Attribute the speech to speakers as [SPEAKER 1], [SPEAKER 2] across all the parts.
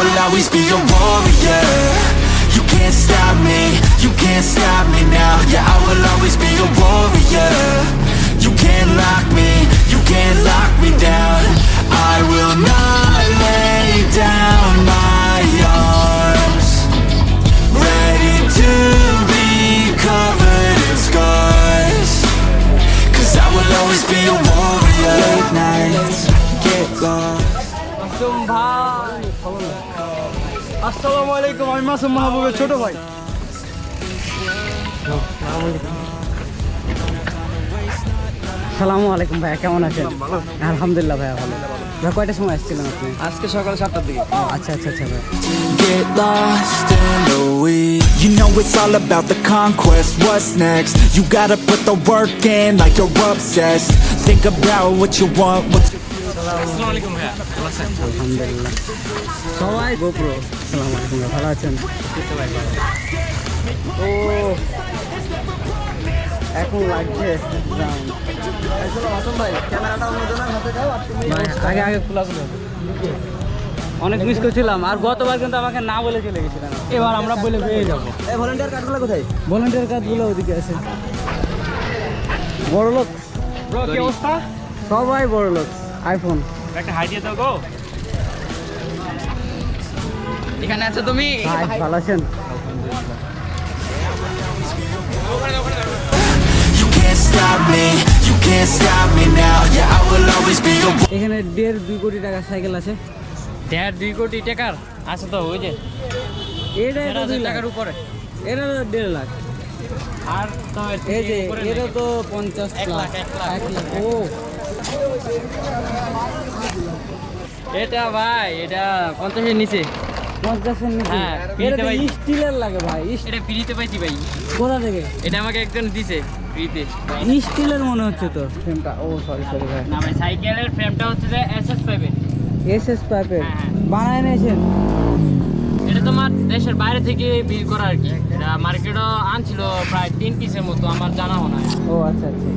[SPEAKER 1] will always be a warrior. You can't stop me, you can't stop me now. Yeah, I will always be a warrior. You can't lock me, you can't lock me
[SPEAKER 2] আমি মাসুম মাহবুবের ছোট ভাই
[SPEAKER 3] সালামু আলাইকুম ভাইয়া কেমন আছেন আলহামদুলিল্লাহ ভাইয়া ভালো ভাই কয়টার সময় আসছিলেন আপনি
[SPEAKER 2] আজকে সকাল সাতটার দিকে
[SPEAKER 3] আচ্ছা আচ্ছা আচ্ছা ভাই
[SPEAKER 1] Get lost in the weeds. You know it's all about the conquest. What's next? You gotta put the work in like you're obsessed. Think about what you want.
[SPEAKER 3] আলহামদুলিল্লাহ। সবাই গোপ্রো সালাম আলাইকুম ভালো আছেন? ও এখন লাগছে আগে আগে খোলা খোলা অনেক মিস করছিলাম আর গতবার কিন্তু আমাকে না বলে চলে গেছিলাম এবার আমরা বলে পেয়ে যাব।
[SPEAKER 2] এই ভলেন্টিয়ার কার্ডগুলো কোথায়?
[SPEAKER 3] ভলেন্টিয়ার কার্ডগুলো ওদিকে আছে। বড় লোক
[SPEAKER 2] কি অবস্থা?
[SPEAKER 3] সবাই বড় লোক আইফোন।
[SPEAKER 2] একটা হাই দিয়ে দাও গো। এখানে আছো তুমি?
[SPEAKER 3] হাই ভালো আছেন? এখানে দেড় দুই কোটি টাকার সাইকেল আছে।
[SPEAKER 2] দেড় দুই কোটি টাকার? আছে তো ওই যে।
[SPEAKER 3] এটা দুই
[SPEAKER 2] টাকার উপরে।
[SPEAKER 3] এটা দেড় লাখ।
[SPEAKER 2] আর তো
[SPEAKER 3] এই যে এটা তো পঞ্চাশ
[SPEAKER 2] লাখ। এক লাখ।
[SPEAKER 3] ও
[SPEAKER 2] এটা ভাই এটা পঞ্চাশের নিচে।
[SPEAKER 3] পঞ্চাশের নিচে?
[SPEAKER 2] হ্যাঁ,
[SPEAKER 3] এটা। স্টিলের লাগে ভাই
[SPEAKER 2] এটা ফ্রিতে পাইছি ভাই।
[SPEAKER 3] কোথা থেকে?
[SPEAKER 2] এটা আমাকে একজন দিছে ফ্রিতে।
[SPEAKER 3] স্টিলের মনে হচ্ছে তো ফ্রেমটা ও সরি সরি ভাই।
[SPEAKER 2] না ভাই সাইকেলের ফ্রেমটা হচ্ছে যে এসএস
[SPEAKER 3] পাইপের
[SPEAKER 2] হ্যাঁ, হ্যাঁ।
[SPEAKER 3] বানায় নিয়েছেন?
[SPEAKER 2] এটা তোমার দেশের বাইরে থেকে বিল করা আর কি। এটা মার্কেটও আনছিল প্রায় তিন পিসের মতো আমার জানা মনে হয়
[SPEAKER 3] ও আচ্ছা আচ্ছা।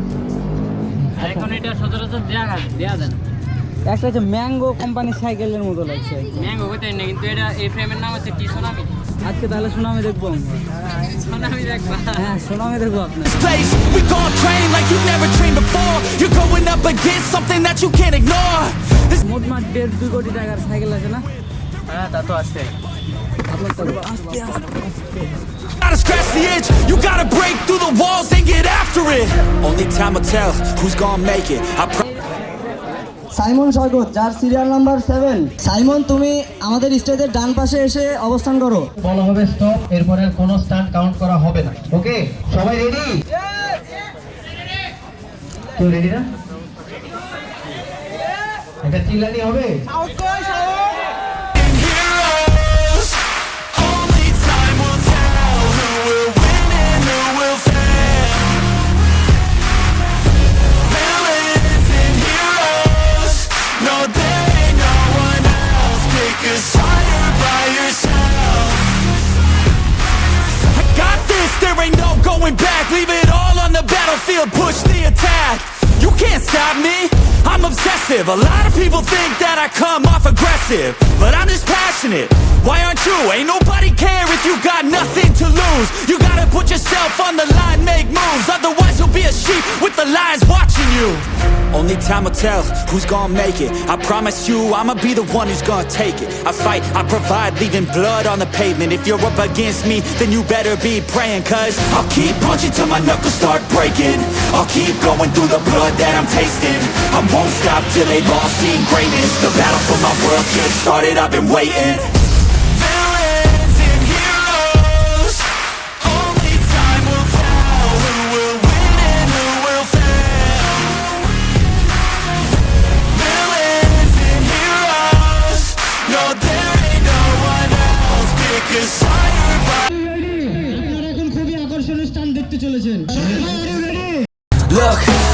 [SPEAKER 2] এখন এটা সচরাচর দেওয়া দেওয়া যায়
[SPEAKER 3] একটা হচ্ছে ম্যাঙ্গো কোম্পানির সাইকেলের মতো লাগছে
[SPEAKER 2] ম্যাঙ্গো কোথায় না কিন্তু এটা এই ফ্রেমের নাম হচ্ছে কি সোনামি
[SPEAKER 3] আজকে তাহলে সুনামে দেখব আমরা
[SPEAKER 2] সোনামি দেখবা
[SPEAKER 3] হ্যাঁ সুনামে দেখব আপনার
[SPEAKER 1] place. We gon' train like you never trained before. You're going up against something that you can't ignore. This
[SPEAKER 3] মোটমাট দেড় দুই কোটি টাকার সাইকেল আছে না
[SPEAKER 2] হ্যাঁ তা তো আছে
[SPEAKER 1] gotta scratch the itch. You gotta break through the walls and get after it. Only time will tell who's gonna make it. I
[SPEAKER 4] Simon স্বর্গত যার সিরিয়াল নাম্বার সেভেন সাইমন তুমি আমাদের স্টেজের ডান পাশে এসে অবস্থান করো
[SPEAKER 5] বলা হবে স্টপ এরপরে কোনো স্টান্ট কাউন্ট করা হবে না ওকে সবাই রেডি কেউ রেডি না এটা চিল্লানি হবে
[SPEAKER 1] Heroes. A lot of people think that I come off aggressive, but I'm just passionate. Why aren't you? Ain't nobody care if you got nothing to lose. You gotta put yourself on the line, make moves. Otherwise, you'll be a sheep with the lions watching you. Only time will tell who's gonna make it. I promise you, I'ma be the one who's gonna take it. I fight, I provide, leaving blood on the pavement. If you're up against me, then you better be praying. Cause I'll keep punching till my knuckles start breaking. I'll keep going through the blood that I'm tasting. I won't stop till they've all seen greatness. The battle for my world just started, I've been waiting. focus.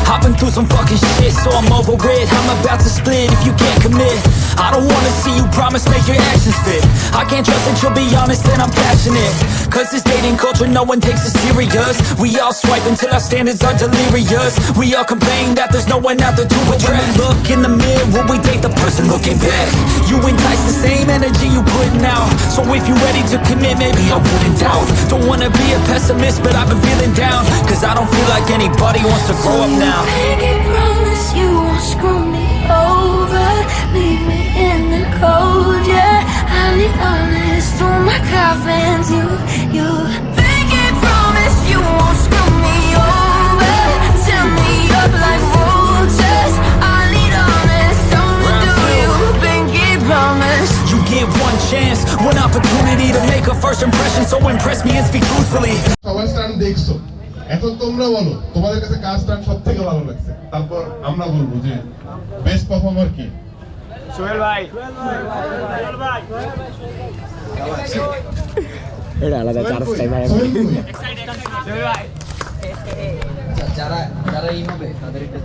[SPEAKER 1] I've been through some fucking shit, so I'm over it. I'm about to split if you can't commit. I don't wanna see you promise, make your actions fit. I can't trust that you'll be honest, and I'm passionate. Cause this dating culture, no one takes it serious. We all swipe until our standards are delirious. We all complain that there's no one out there to address. When we look in the mirror, we date the person looking back. You entice the same energy you putting out. So if you're ready to commit, maybe I wouldn't doubt. Don't wanna be a pessimist, but I've been feeling down. Cause I don't feel like anybody wants to grow up now
[SPEAKER 6] now. Make it promise you won't screw me over. Leave me in the cold, yeah. I need honest through my coffins. You, you. Make it promise you won't screw me over. Tear me up like vultures. I need honest, don't do you. Pinky promise.
[SPEAKER 1] You get one chance, one opportunity to make a first impression. So impress me and speak truthfully.
[SPEAKER 7] I will stand big, so. এখন তোমরা বলো তোমাদের কাছে কার স্টান সব থেকে ভালো লাগছে? তারপর আমরা বলব যে বেস্ট পারফর্মার কি? সোহেল ভাই। সোহেল?
[SPEAKER 4] যারা যারা এই হবে তাদের একটা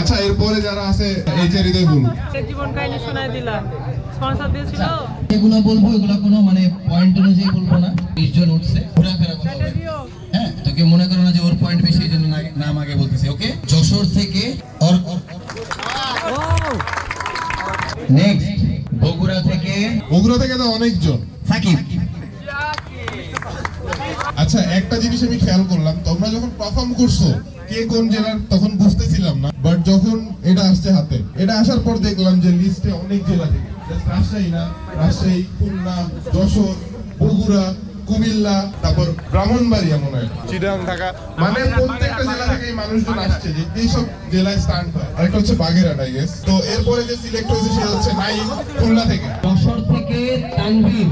[SPEAKER 7] আচ্ছা এরপরে যারা আছে এই যে হৃদয় বলুন
[SPEAKER 3] জীবন কাহিনী শোনায় দিলাম। স্পন্সর দিয়েছিল?
[SPEAKER 5] এগুলো বলব এগুলো কোনো মানে পয়েন্ট অনুযায়ী বলব না। বিশ জন উঠছে ঘোরাফেরা কথা হ্যাঁ তো কেউ মনে করো না যে ওর পয়েন্ট বেশি এই জন্য নাম আগে বলতেছে ওকে যশোর থেকে নেক্সট বগুড়া থেকে
[SPEAKER 7] বগুড়া থেকে তো অনেকজন।
[SPEAKER 5] সাকিব।
[SPEAKER 7] আচ্ছা একটা জিনিস আমি খেয়াল করলাম তোমরা যখন পারফর্ম করছ কে কোন জেলার তখন বুঝতেছিলাম না বাট যখন এটা আসছে হাতে এটা আসার পর দেখলাম যে লিস্টে অনেক জেলা থেকে রাজশাহী না রাজশাহী খুলনা যশোর বগুড়া কুমিল্লা তারপর ব্রাহ্মণবাড়িয়া মনে হয়। চিটাং ঢাকা। মানে প্রত্যেকটা জেলা থেকে এই মানুষজন আসছে যে এইসব জেলায় স্টান্ট হয় আরেকটা হচ্ছে বাগেরহাট আই গেস তো এরপরে যে সিলেক্ট হয়েছে সে হচ্ছে নাইম খুলনা থেকে।
[SPEAKER 5] যশোর থেকে তানভীর।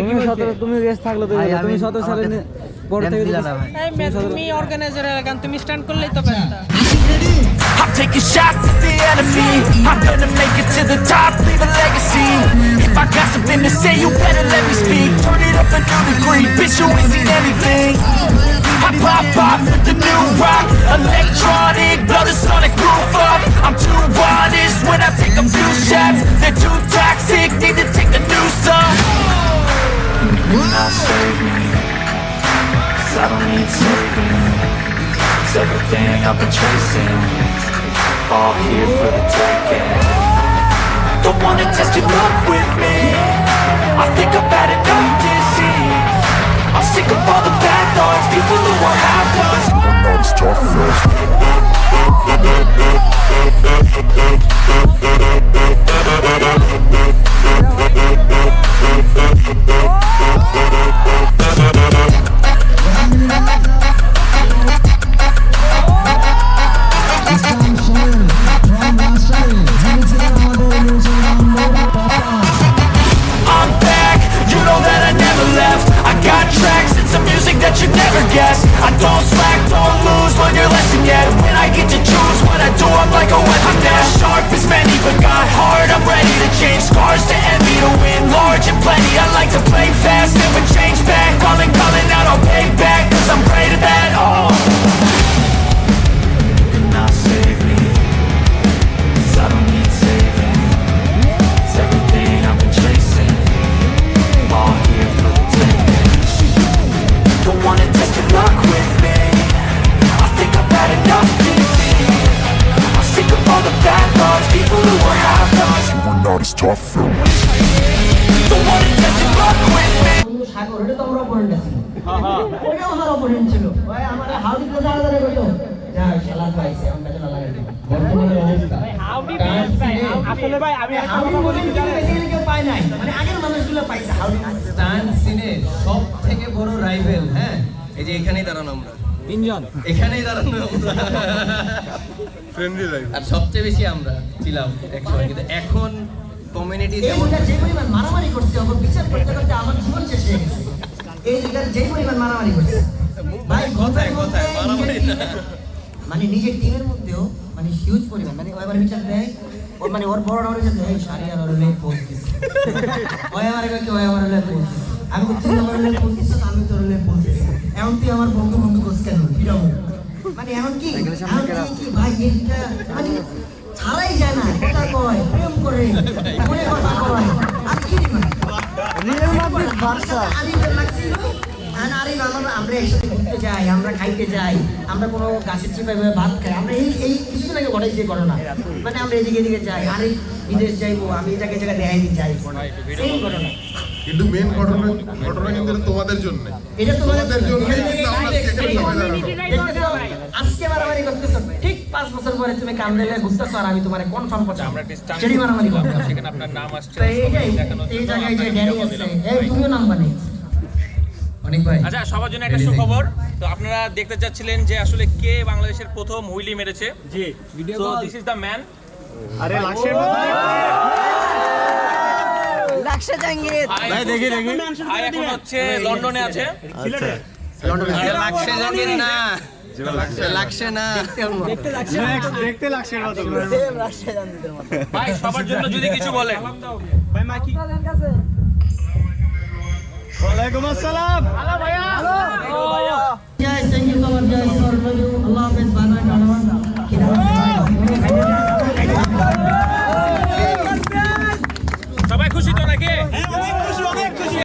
[SPEAKER 3] তুমি সতেরো তুমি রেস থাকলে তো তুমি সতেরো সালে নি- পরে থেকে
[SPEAKER 8] তুমি অর্গানাইজার এলাকান তুমি স্ট্যান্ড করলেই তো পারতা
[SPEAKER 1] I'm taking shots at the enemy. I'm gonna make it to the top, leave a legacy. If I got something to say, you better let me speak. Turn it up a new degree, bitch, you ain't seen anything. I pop off with the new rock, electronic, Everything I've been chasing. All here for the taking. Don't wanna test your luck with me. I think I've had enough disease. I'm sick of all the bad thoughts. People who are half-lost tough, yeah. Tough though Don't wanna test your luck with me
[SPEAKER 4] সাগর এটা তো আমার opponent ছিল ওইটাও আমার opponent ছিল। ভাই আমার Howdy তো দাঁড়া দাঁড়া যা খেলা পাইছে আমরা তো লাগাই বর্তমানের অবস্থা।
[SPEAKER 8] আসলে ভাই আমি
[SPEAKER 4] হাউডি বলে। বেসিক্যালি কেউ পায় নাই। মানে আগের মানুষগুলো পাইছে হাউডি।
[SPEAKER 5] স্টান সিনে সব থেকে বড় রাইভেল হ্যাঁ? এই যে এখানেই দাঁড়ানো আমরা।
[SPEAKER 3] তিনজন।
[SPEAKER 5] এখানেই দাঁড়ানো আমরা। আর সবচেয়ে বেশি আমরা ছিলাম একসময়। কিন্তু এখন কমিউনিটি যেমন
[SPEAKER 4] যে পরিমাণ মারামারি করছে ওকে বিচার করতে করতে আমার জীবন শেষ হয়ে গেছে। এই জায়গায় যে পরিমাণ মারামারি করছে। ভাই
[SPEAKER 5] কথায় কথায় মারামারি না।
[SPEAKER 4] মানে নিজের টিমের মধ্যেও মানে হিউজ পরিমাণ। মানে ও এবার বিচার দেয় ওর মানে ওর বড় ওর বিচার দেয় শাড়ি আর ওর লেগ পোস্ট দিছে। ও আমার কই ও আমার লেগ পোস্ট দিছে। আমি তুই আমার লেগ পোস্ট দিছিস আমি তোর লেগ পোস্ট দিছি। এখন তুই আমার বন্ধু বন্ধু কোস কেন? কীরকম? মানে এখন কি? কি- কি ভাই এটা মানে ছাড়াই যায় না। কথা কয়? করে মনে কথা কয় আমি কি রে ভাই আরিফের লাগছিল আর আরিফ আমরা আমরা একসাথে ঘুরতে যাই আমরা খাইতে যাই আমরা কোনো গাছের চিপায় ভাত খাই। আমরা এই এই কিছুদিন আগে ঘটাইছি ঘটনা। মানে আমরা এদিকে এদিকে যাই আরিফ বিদেশ যাইবো আমি এই জায়গায় জায়গায় দেখাই দিতে যাই সেই ঘটনা।
[SPEAKER 7] কিন্তু মেন ঘটনা ঘটনা কিন্তু তোমাদের জন্য।
[SPEAKER 4] এটা তোমাদের
[SPEAKER 7] তোমাদের জন্যই কিন্তু আমরা
[SPEAKER 4] direct
[SPEAKER 7] সবাই দাঁড়ানো।
[SPEAKER 4] আজকে মারামারি করতেছো। ঠিক পাঁচ বছর পরে তুমি কামড়েলে ঘুরতেছো আর আমি তোমার কনফার্ম করছি। সেটি মারামারি করতে সেখানে আপনার নাম আসছে তো এইটাই এই জায়গায় যে ড্যানি আছে এই তুমিও নাম বানি
[SPEAKER 9] আচ্ছা সবার জন্য একটা সুখবর। তো আপনারা দেখতে চাচ্ছিলেন যে আসলে কে বাংলাদেশের প্রথম হুইলি মেরেছে। জি তো দিস ইজ দ্য ম্যান
[SPEAKER 4] একশো জাঙ্গির
[SPEAKER 9] ভাই দেখি দেখি। ভাই এখন হচ্ছে লন্ডনে আছে। লন্ডনে লাগছে জাঙ্গির না। না। কিছু বলেন
[SPEAKER 3] আসসালাম। আল্লাহ